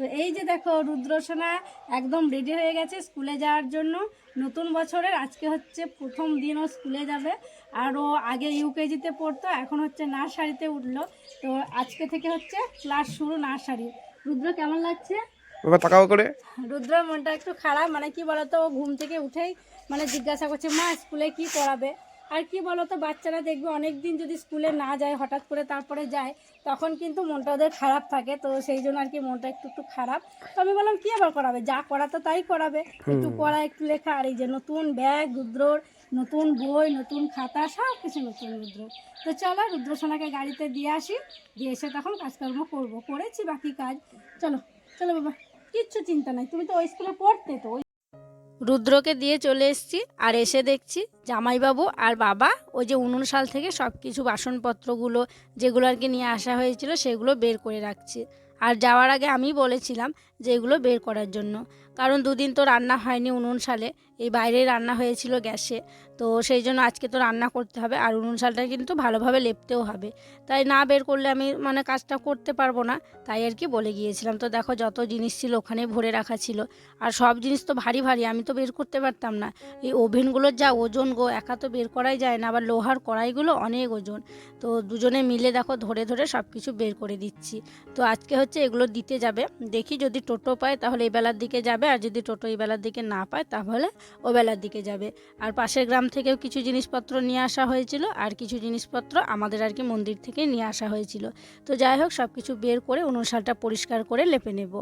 তো এই যে দেখো রুদ্রসোনা একদম রেডি হয়ে গেছে স্কুলে যাওয়ার জন্য। নতুন বছরের আজকে হচ্ছে প্রথম দিন ও স্কুলে যাবে। আর ও আগে ইউকেজিতে পড়তো এখন হচ্ছে নার্সারিতে উঠল। তো আজকে থেকে হচ্ছে ক্লাস শুরু নার্সারি। রুদ্র কেমন লাগছে? তাকাও করে। রুদ্রের মনটা একটু খারাপ মানে কি বলতো ও ঘুম থেকে উঠেই মানে জিজ্ঞাসা করছে মা স্কুলে কি পড়াবে? আর কি বলতো বাচ্চারা দেখবে অনেক দিন যদি স্কুলে না যায় হঠাৎ করে তারপরে যায় তখন কিন্তু মনটা ওদের খারাপ থাকে। তো সেই জন্য আর কি মনটা একটু একটু খারাপ। তো আমি বললাম কি আবার করাবে? যা করাতো তাই করাবে। একটু পড়া একটু লেখা আর এই যে নতুন ব্যাগ রুদ্রর নতুন বই নতুন খাতা সব কিছু নতুন রুদ্র। তো চলো রুদ্রসোনাকে গাড়িতে দিয়ে আসি। দিয়ে এসে তখন কাজকর্ম করব। করেছি বাকি কাজ। চলো চলো বাবা কিচ্ছু চিন্তা নাই। তুমি তো ওই স্কুলে পড়তে তো ওই রুদ্রকে দিয়ে চলে এসেছি আর এসে দেখছি জামাইবাবু আর বাবা ওই যে উনুন সাল থেকে সব কিছু বাসনপত্রগুলো যেগুলো আর কি নিয়ে আসা হয়েছিল সেগুলো বের করে রাখছি। আর যাওয়ার আগে আমি বলেছিলাম যে এগুলো বের করার জন্য। কারণ দুদিন তো রান্না হয়নি উনুন সালে এই বাইরে রান্না হয়েছিল গ্যাসে। তো সেই জন্য আজকে তো রান্না করতে হবে আর উনুন শালটা কিন্তু ভালোভাবে লেপতেও হবে। তাই না বের করলে আমি মানে কাজটা করতে পারব না, তাই আর কি বলে গিয়েছিলাম। তো দেখো যত জিনিস ছিল ওখানে ভরে রাখা ছিল। আর সব জিনিস তো ভারী ভারী, আমি তো বের করতে পারতাম না। এই ওভেনগুলোর যা ওজন গো, একা তো বের করাই যায় না। আবার লোহার কড়াইগুলো অনেক ওজন। তো দুজনে মিলে দেখো ধরে ধরে সব কিছু বের করে দিচ্ছি। তো আজকে হচ্ছে এগুলো দিতে যাবে। দেখি যদি টোটো পায় তাহলে এই বেলার দিকে যাবে, আর যদি টোটো এই বেলার দিকে না পায় তাহলে ও বেলার দিকে যাবে। আর পাশের গ্রাম থেকেও কিছু জিনিসপত্র নিয়ে আসা হয়েছিল আর কিছু জিনিসপত্র আমাদের আর কি মন্দির থেকে নিয়ে আসা হয়েছিল। তো যাই হোক সব কিছু বের করে অনুসারটা পরিষ্কার করে লেপে নেব।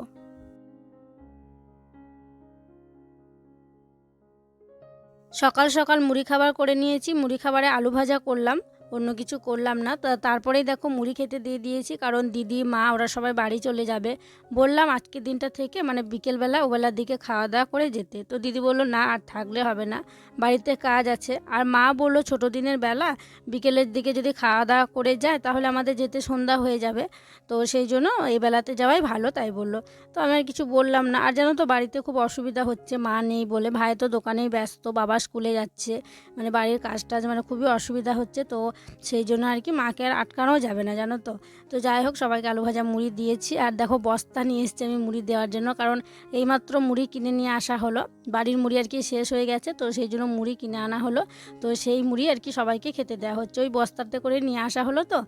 সকাল সকাল মুড়ি খাবার করে নিয়েছি। মুড়ি খাবারে আলু ভাজা করলাম। অন্য কিছু করলাম না। তারপরেই দেখো মুড়ি খেতে দিয়ে দিয়েছি, কারণ দিদি, মা ওরা সবাই বাড়ি চলে যাবে। বললাম আজকের দিনটা থেকে মানে বিকেলবেলা ওবেলার দিকে খাওয়া দাওয়া করে যেতে। তো দিদি বলল, না, আর থাকলে হবে না। বাড়িতে কাজ আছে। আর মা বলল, ছোটো দিনের বেলা বিকেলের দিকে যদি খাওয়া দাওয়া করে যায়, তাহলে আমাদের যেতে সন্ধ্যা হয়ে যাবে। তো সেই জন্য এই বেলাতে যাওয়াই ভালো, তাই বলল। তো আমি আর কিছু বললাম না। আর জানো তো, বাড়িতে খুব অসুবিধা হচ্ছে মা নেই বলে। ভাই তো দোকানেই ব্যস্ত, বাবা স্কুলে যাচ্ছে। মানে বাড়ির কাজ টাজ মানে খুবই অসুবিধা হচ্ছে। তো সেই জন্য আর কি মাকে আর আটকানো যাবে না, জানো তো। তো যাই হোক, সবাইকে আলু ভাজা মুড়ি দিয়েছি। আর দেখো, বস্তা নিয়ে এসেছি আমি মুড়ি দেওয়ার জন্য, কারণ এইমাত্র মুড়ি কিনে নিয়ে আসা হলো। বাড়ির মুড়ি আর কি শেষ হয়ে গেছে, তো সেই জন্য মুড়ি কিনে আনা হলো। তো সেই মুড়ি আর কি সবাইকে খেতে দেওয়া হচ্ছে। ওই বস্তাতে করে নিয়ে আসা হলো তো।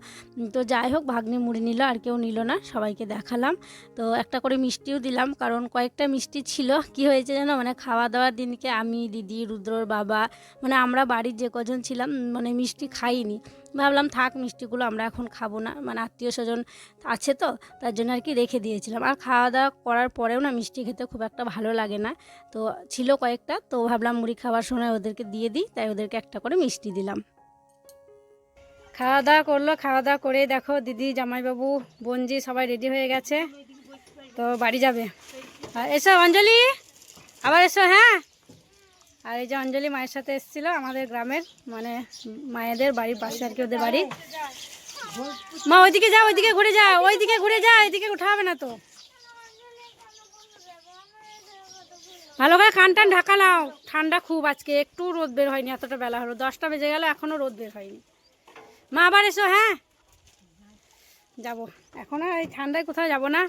তো যাই হোক, ভাগ্নি মুড়ি নিল, আর কেউ নিল না, সবাইকে দেখালাম। তো একটা করে মিষ্টিও দিলাম, কারণ কয়েকটা মিষ্টি ছিল। কি হয়েছে জানো? মানে খাওয়া দাওয়ার দিনকে আমি, দিদি, রুদ্রর বাবা মানে আমরা বাড়ির যে কজন ছিলাম মানে মিষ্টি খাইনি। ভাবলাম থাক, মিষ্টিগুলো আমরা এখন খাব না। মানে আত্মীয় স্বজন আছে তো, তার জন্য আর কি রেখে দিয়েছিলাম। আর খাওয়া দাওয়া করার পরেও না মিষ্টি খেতে খুব একটা ভালো লাগে না। তো ছিল কয়েকটা, তো ভাবলাম মুড়ি খাওয়ার সময় ওদেরকে দিয়ে দিই, তাই ওদেরকে একটা করে মিষ্টি দিলাম। খাওয়া দাওয়া করল, খাওয়া দাওয়া করে দেখো দিদি, জামাইবাবু, বোনজি সবাই রেডি হয়ে গেছে। তো বাড়ি যাবে। এসো অঞ্জলি, আবার এসো হ্যাঁ? আর এই যে অঞ্জলি মায়ের সাথে এসেছিল আমাদের গ্রামের মানে মায়েদের বাড়ির পাশে আর কি ওদের বাড়ি। মা, ওইদিকে যা, ওইদিকে ঘুরে যা, ওইদিকে ঘুরে যা, এদিকে উঠা হবে না তো। ভালো করে কান টান ঢাকা নাও। ঠান্ডা খুব আজকে, একটু রোদ বের হয়নি, এতটা বেলা হলো। দশটা বেজে গেল, এখনও রোদ বের হয়নি। মা, আবার এসো হ্যাঁ? যাব। এখন এই ঠান্ডায় কোথাও যাব না।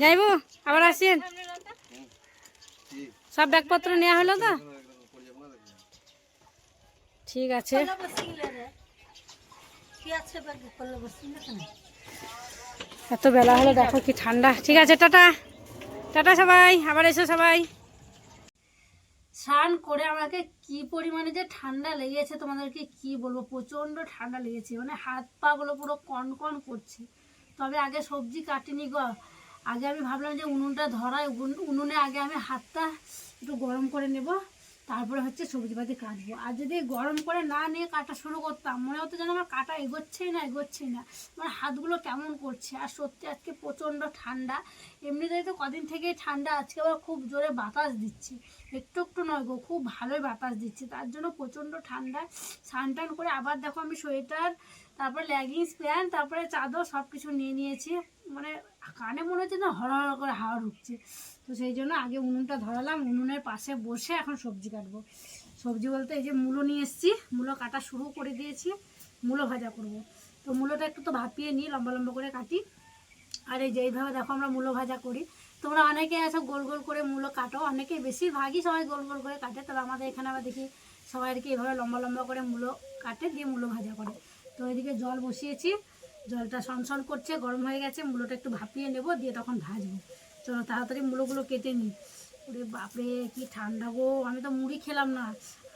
যাইব, আবার আসেন। সব ব্যাগপত্র নেওয়া হলো তো? ঠিক আছে। এত বেলা হলো দেখো কি ঠান্ডা। ঠিক আছে টাটা। টাটা সবাই আবার এসো সবাই। স্নান করে আমাকে কি পরিমাণে যে ঠান্ডা লেগেছে তোমাদেরকে কি বলব? প্রচণ্ড ঠান্ডা লেগেছে। মানে হাত পা গুলো পুরো কন কন করছে। তবে আগে সবজি কাটিনি গো। আগে আমি ভাবলাম যে উনুনটা ধরায় উনুনে আগে আমি হাতটা একটু গরম করে নেব, তারপরে হচ্ছে সবজি পাতি কাটবো। আর যদি গরম করে না নিয়ে কাটা শুরু করতাম, মনে হতো যেন আমার কাটা এগোচ্ছেই না এগোচ্ছেই না। আমার হাতগুলো কেমন করছে, আর সত্যি আজকে প্রচণ্ড ঠান্ডা। এমনিতেই তো কদিন থেকেই ঠান্ডা, আজকে আবার খুব জোরে বাতাস দিচ্ছে। একটু একটু নয় গো, খুব ভালোই বাতাস দিচ্ছে। তার জন্য প্রচণ্ড ঠান্ডা। স্নান টান করে আবার দেখো আমি সোয়েটার, তারপরে লেগিংস প্যান্ট তারপরে চাদর সব কিছু নিয়ে নিয়েছি। মানে কানে মনে হচ্ছে না হর হর করে হাওয়া ঢুকছে। তো সেই জন্য আগে উনুনটা ধরালাম, উনুনের পাশে বসে এখন সবজি কাটবো। সবজি বলতে এই যে মূলো নিয়ে এসেছি, মূলো কাটা শুরু করে দিয়েছি, মূলো ভাজা করব। তো মূলোটা একটু তো ভাপিয়ে নিই লম্বা লম্বা করে কাটি। আর এই যে এইভাবে দেখো আমরা মূলো ভাজা করি। তোমরা অনেকে আছো গোল গোল করে মূলো কাটো, অনেকে বেশিরভাগই সবাই গোল গোল করে কাটে। তবে আমাদের এখানে আবার দেখি সবাই আর কি এইভাবে লম্বা লম্বা করে মূলো কাটে, দিয়ে মূলো ভাজা করে। তো এদিকে জল বসিয়েছি, জলটা সনসন করছে, গরম হয়ে গেছে, মূলোটা একটু ভাপিয়ে নেব, দিয়ে তখন ভাজবো। চলো তাড়াতাড়ি মূলোগুলো কেটে নিই। ওরে বাপরে, কি ঠান্ডা গো, আমি তো মুড়ি খেলাম না।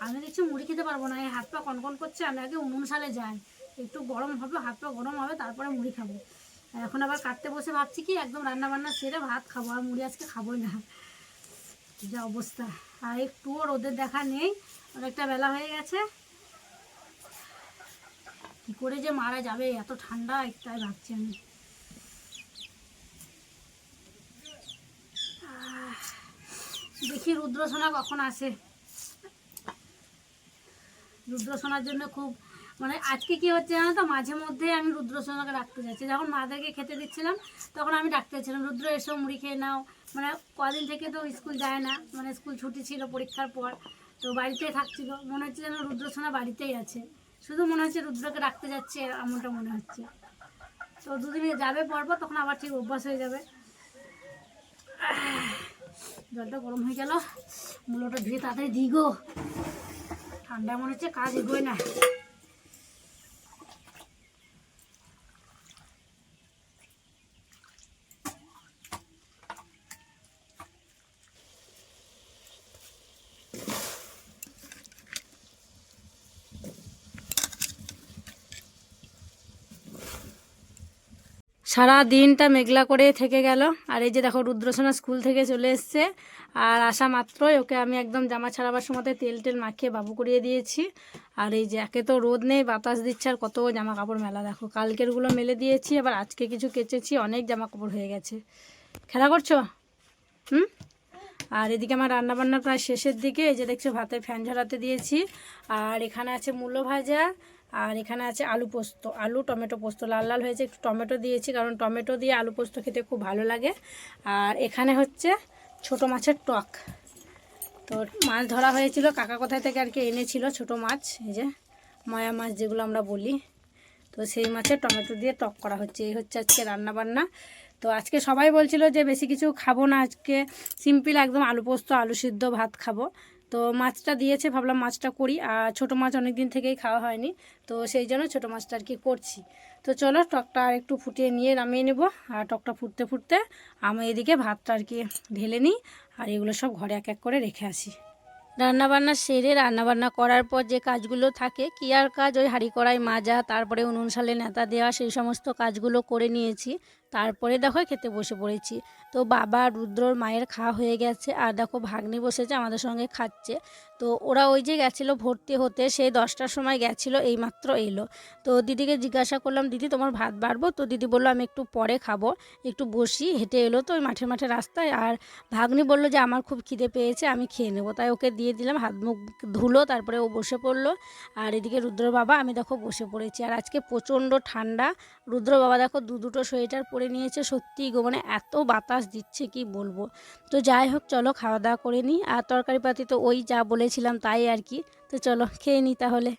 আমি দেখছি মুড়ি খেতে পারব না, এই হাত পা কনকন করছে, আমি আগে উনুন সালে যাই। একটু গরম হবে, হাত পা গরম হবে, তারপরে মুড়ি খাব। এখন আবার কাটতে বসে ভাবছি কি, একদম রান্না বান্না সেরে ভাত খাব, আর মুড়ি আজকে খাবোই না। যা অবস্থা। আর একটুও রোদের দেখা নেই, অনেকটা বেলা হয়ে গেছে। কি করে যে মারা যাবে, এত ঠান্ডা তাই ভাবছি আমি। দেখি রুদ্রসোনা কখন আসে। রুদ্রসোনার জন্য খুব মানে আজকে কি হচ্ছে জানো তো? মাঝে মধ্যে আমি রুদ্রসোনাকে ডাকতে যাচ্ছি। যখন মাদেরকে খেতে দিচ্ছিলাম, তখন আমি ডাকতে যাচ্ছিলাম, রুদ্র, এসো, মুড়ি খেয়ে নাও। মানে কদিন থেকে তো স্কুল যায় না মানে স্কুল ছুটি ছিল পরীক্ষার পর, তো বাড়িতেই থাকছিল। মনে হচ্ছে যেন রুদ্রসোনা বাড়িতেই আছে। শুধু মনে হচ্ছে রুদ্রকে ডাকতে যাচ্ছে, এমনটা মনে হচ্ছে। তো দুদিন যাবে পরপর, তখন আবার ঠিক অভ্যাস হয়ে যাবে। জলটা গরম হয়ে গেল। মূলোটা ধুয়ে তাড়াতাড়ি দিই গো। ঠান্ডা মনে হচ্ছে কাজ এগোয় না। সারা দিনটা মেঘলা করে থেকে গেল। আর এই যে দেখো, রুদ্রসোনা স্কুল থেকে চলে এসছে। আর আসা মাত্রই ওকে আমি একদম জামা ছাড়াবার সময় তেল টেল মাখিয়ে বাবু করিয়ে দিয়েছি। আর এই যে একে তো রোদ নেই, বাতাস দিচ্ছে আর কত জামা কাপড় মেলা। দেখো, কালকেরগুলো মেলে দিয়েছি, আবার আজকে কিছু কেচেছি, অনেক জামা কাপড় হয়ে গেছে। খেলা করছ? হুম? আর এদিকে আমার রান্নাবান্না প্রায় শেষের দিকে। এই যে দেখছ, ভাতের ফ্যান ঝরাতে দিয়েছি। আর এখানে আছে মূলো ভাজা আর এখানে আছে আলু পোস্ত, আলু, টমেটো পোস্ত। লাল লাল হয়েছে, একটু টমেটো দিয়েছি, কারণ টমেটো দিয়ে আলু পোস্ত খেতে খুব ভালো লাগে। আর এখানে হচ্ছে ছোট মাছের টক। তো মাছ ধরা হয়েছিল, কাকা কোথায় থেকে আর কি এনেছিল ছোট মাছ, এই যে ময়া মাছ যেগুলো আমরা বলি। তো সেই মাছের টমেটো দিয়ে টক করা হচ্ছে, এই হচ্ছে আজকে রান্না বান্না তো আজকে সবাই বলছিল যে বেশি কিছু খাব না, আজকে সিম্পল একদম আলু পোস্ত, আলু সিদ্ধ ভাত খাব। তো মাছটা দিয়েছে, ভাবলাম মাছটা করি। আর ছোটো মাছ অনেক দিন থেকেই খাওয়া হয়নি, তো সেই জন্য ছোটো মাছটা আর কি করছি। তো চলো টকটা আর একটু ফুটিয়ে নিয়ে নামিয়ে নেব। আর টকটা ফুটতে ফুটতে আমি এদিকে ভাতটা আর কি ঢেলে নিই, আর এগুলো সব ঘরে এক এক করে রেখে আসি। রান্নাবান্না সেরে রান্নাবান্না করার পর যে কাজগুলো থাকে, কি আর কাজ? ওই হাঁড়ি কড়াই মাজা, তারপরে উনুন সালে নেতা দেওয়া, সেই সমস্ত কাজগুলো করে নিয়েছি। তারপরে দেখো খেতে বসে পড়েছি। তো বাবা রুদ্রর মায়ের খাওয়া হয়ে গেছে আর দেখো ভাগ্নি বসেছে আমাদের সঙ্গে খাচ্ছে। তো ওরা ওই যে গেছিল ভর্তি হতে সেই দশটার সময় গেছিল, এইমাত্র এলো। তো দিদিকে জিজ্ঞাসা করলাম, দিদি, তোমার ভাত বাড়বো? তো দিদি বলল, আমি একটু পরে খাব, একটু বসি। হেঁটে এলো তো ওই মাঠে মাঠে রাস্তায়। আর ভাগ্নি বলল যে, আমার খুব খিদে পেয়েছে, আমি খেয়ে নেব। তাই ওকে দিয়ে দিলাম, হাত মুখ ধুলো, তারপরে ও বসে পড়ল। আর এদিকে রুদ্র বাবা, আমি দেখো বসে পড়েছি। আর আজকে প্রচণ্ড ঠান্ডা। রুদ্র বাবা, দেখো দু দুটো সোয়েটার পরে নিয়েছে সত্যি গো মানে এত বাতাস দিচ্ছে, কি বলব? তো যাই হোক, চলো খাওয়া দাওয়া করে নিই। আর তরকারিপাতি তো ওই যা বলেছিলাম তাই আর কি। তো চলো, খেয়ে নিই তাহলে।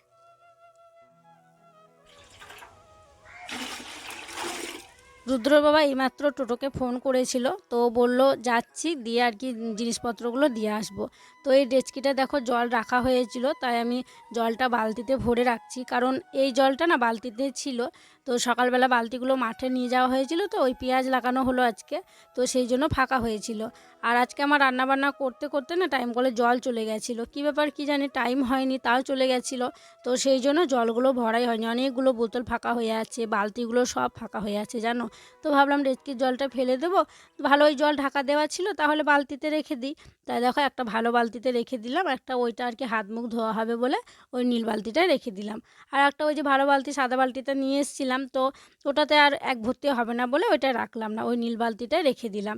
রুদ্র বাবা এইমাত্র টোটোকে ফোন করেছিল, তো বলল, যাচ্ছি, দিয়ে আর কি জিনিসপত্রগুলো দিয়ে আসব। তো এই ডেচকিটা দেখো জল রাখা হয়েছিল, তাই আমি জলটা বালতিতে ভরে রাখছি। কারণ এই জলটা না বালতিতে ছিল, তো সকালবেলা বালতিগুলো মাঠে নিয়ে যাওয়া হয়েছিল, তো ওই পেঁয়াজ লাগানো হলো আজকে, তো সেই জন্য ফাঁকা হয়েছিল। আর আজকে আমার রান্নাবান্না করতে করতে না টাইম কলে জল চলে গেছিল। কী ব্যাপার কি জানি টাইম হয়নি, তাও চলে গেছিল। তো সেই জন্য জলগুলো ভরাই হয়নি, অনেকগুলো বোতল ফাঁকা হয়ে আছে, বালতিগুলো সব ফাঁকা হয়ে আছে, জানো? তো ভাবলাম ডেচকির জলটা ফেলে দেবো। ভালো ওই জল ঢাকা দেওয়া ছিল, তাহলে বালতিতে রেখে দিই। তাই দেখো একটা ভালো বালতিতে রেখে দিলাম, একটা ওইটা আর কি হাত মুখ ধোয়া হবে বলে ওই নীল বালতিটায় রেখে দিলাম। আর একটা ওই যে ভালো বালতি, সাদা বালতিটা নিয়ে এসেছিলাম, তো ওটাতে আর এক ভর্তি হবে না বলে ওইটা রাখলাম না, ওই নীল বালতিটায় রেখে দিলাম।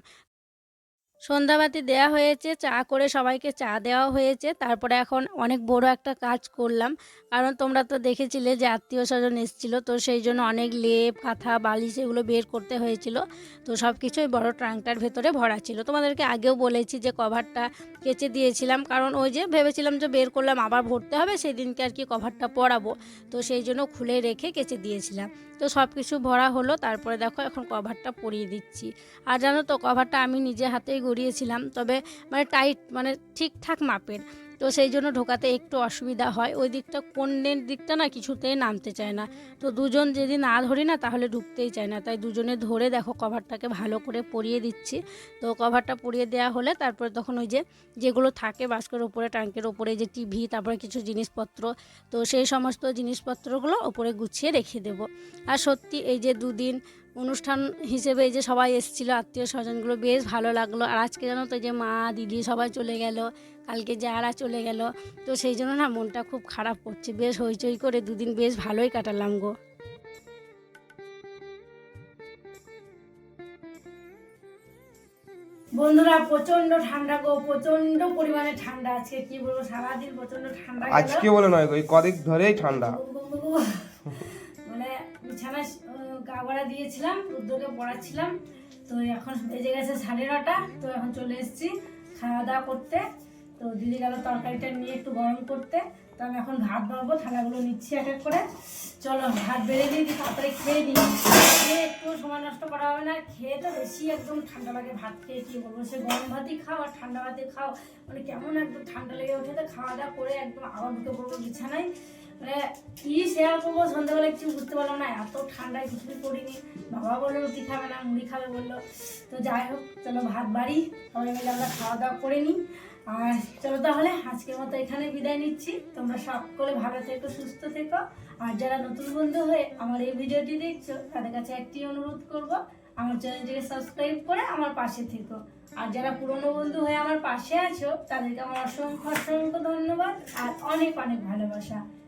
সন্ধ্যাবাতি দেওয়া হয়েছে, চা করে সবাইকে চা দেওয়া হয়েছে। তারপরে এখন অনেক বড় একটা কাজ করলাম। কারণ তোমরা তো দেখেছিলে যে আত্মীয় স্বজন এসেছিল, তো সেই জন্য অনেক লেপ, কাঁথা, বালিশ এগুলো বের করতে হয়েছিল। তো সব কিছুই বড় ট্রাঙ্কটার ভেতরে ভরা ছিল। তোমাদেরকে আগেও বলেছি যে কভারটা কেচে দিয়েছিলাম। কারণ ওই যে ভেবেছিলাম যে বের করলাম, আবার ভরতে হবে সেই দিনকে আর কি কভারটা পরাবো। তো সেই জন্য খুলে রেখে কেচে দিয়েছিলাম। তো সব কিছু ভরা হলো, তারপরে দেখো এখন কভারটা পরিয়ে দিচ্ছি। আর জানো তো কভারটা আমি নিজে হাতেই গড়িয়েছিলাম, তবে মানে টাইট মানে ঠিকঠাক মাপের। তো সেই জন্য ঢোকাতে একটু অসুবিধা হয়। ওই দিকটা কোণের দিকটা না কিছুতেই নামতে চায় না। তো দুজন যদি না ধরি না তাহলে ঢুকতেই চায় না। তাই দুজনে ধরে দেখো কভারটাকে ভালো করে পরিয়ে দিচ্ছি। তো কভারটা পরিয়ে দেওয়া হলে তারপরে তখন ওই যে যেগুলো থাকে বাস্কের ওপরে, ট্যাঙ্কের ওপরে যে টিভি, তারপরে কিছু জিনিসপত্র, তো সেই সমস্ত জিনিসপত্রগুলো ওপরে গুছিয়ে রেখে দেব। আর সত্যি এই যে দুদিন অনুষ্ঠান হিসেবে এই যে সবাই এসেছিল আত্মীয় স্বজনগুলো বেশ ভালো লাগল। আর আজকে জানো তো যে মা দিদি সবাই চলে গেল কালকে যারা চলে গেল তো সেই জন্য না মনটা খুব খারাপ করছে। বেশ হইচই করে দুদিন বেশ ভালোই কাটালাম গো। বন্ধুরা প্রচণ্ড ঠান্ডা গো প্রচণ্ড পরিমাণে ঠান্ডা আজকে কি বলব সারাদিন প্রচণ্ড ঠান্ডা আজকে বলে নয় ওই কদিক ধরেই ঠান্ডা। মানে বিছানায় গা বাড়া দিয়েছিলাম রুদ্রকে পড়াচ্ছিলাম। তো এখন বেজে গেছে সাড়ে নটা, তো এখন চলে এসেছি খাওয়া দাওয়া করতে। তো দিদি গেল তরকারিটা নিয়ে একটু গরম করতে। তো আমি এখন ভাত বাড়বো থালাগুলো নিচ্ছি এক এক করে। চলো, ভাত বেড়ে দিই তাড়াতাড়ি খেয়ে দিই খেয়ে একটু সময় নষ্ট করা হবে না, খেয়ে তো বেশি একদম ঠান্ডা লাগে ভাত খেয়ে, কী বলব? সে গরম ভাতই খাও আর ঠান্ডা ভাতই খাও। মানে কেমন একদম ঠান্ডা লেগে ওঠে তো খাওয়া দাওয়া করে একদম আবার ঢুকে পড়ব বিছানায়। মানে কি শেয়ার করব সন্ধ্যাবেলা কিছু বুঝতে পারলাম না, এত ঠান্ডায় কিছুই করিনি বাবা বলল, রুটি খাবে না, মুড়ি খাবে, বলল। তো যাই হোক, চলো ভাত বাড়ি, সবাই মিলে আমরা খাওয়া দাওয়া করে নিই। আর চলো তাহলে, আজকের মতো এখানে বিদায় নিচ্ছি। তোমরা সকলে ভালো থেকো, সুস্থ থেকো। আর যারা নতুন বন্ধু হয়ে আমার এই ভিডিওটি দেখছ, তাদের কাছে একটি অনুরোধ করব, আমার চ্যানেলটিকে সাবস্ক্রাইব করে আমার পাশে থেকো। আর যারা পুরনো বন্ধু হয়ে আমার পাশে আছো, তাদেরকে আমার অসংখ্য অসংখ্য ধন্যবাদ আর অনেক অনেক ভালোবাসা।